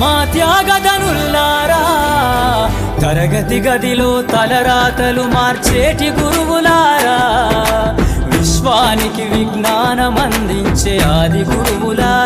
మా త్యాగధనుల్లారా తరగతి గదిలో తలరాతలు మార్చేటి గురువులారా విశ్వానికి విజ్ఞానం అందించే ఆది గురువులారా.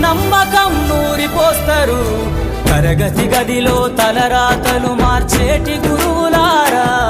నమ్మకం నూరిపోస్తారు. తరగతి గదిలో తలరాతలు మార్చేటి గురువులారా.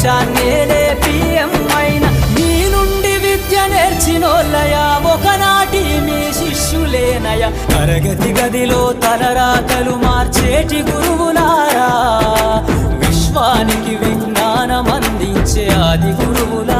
దేశాన్నే పిఎం అయిన. మీ నుండి విద్య నేర్చినోళ్ళయా? ఒకనాటి మీ శిష్యులేనయ? తరగతి గదిలో తలరాతలు మార్చేటి గురువులారా? విశ్వానికి విజ్ఞానం అందించే ఆది గురువులారా?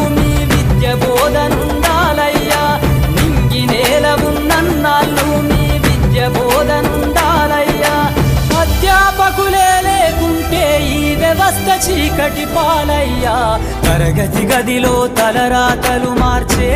చీకటి పాలయ్యా. తరగతి గదిలో తలరాతలు మార్చే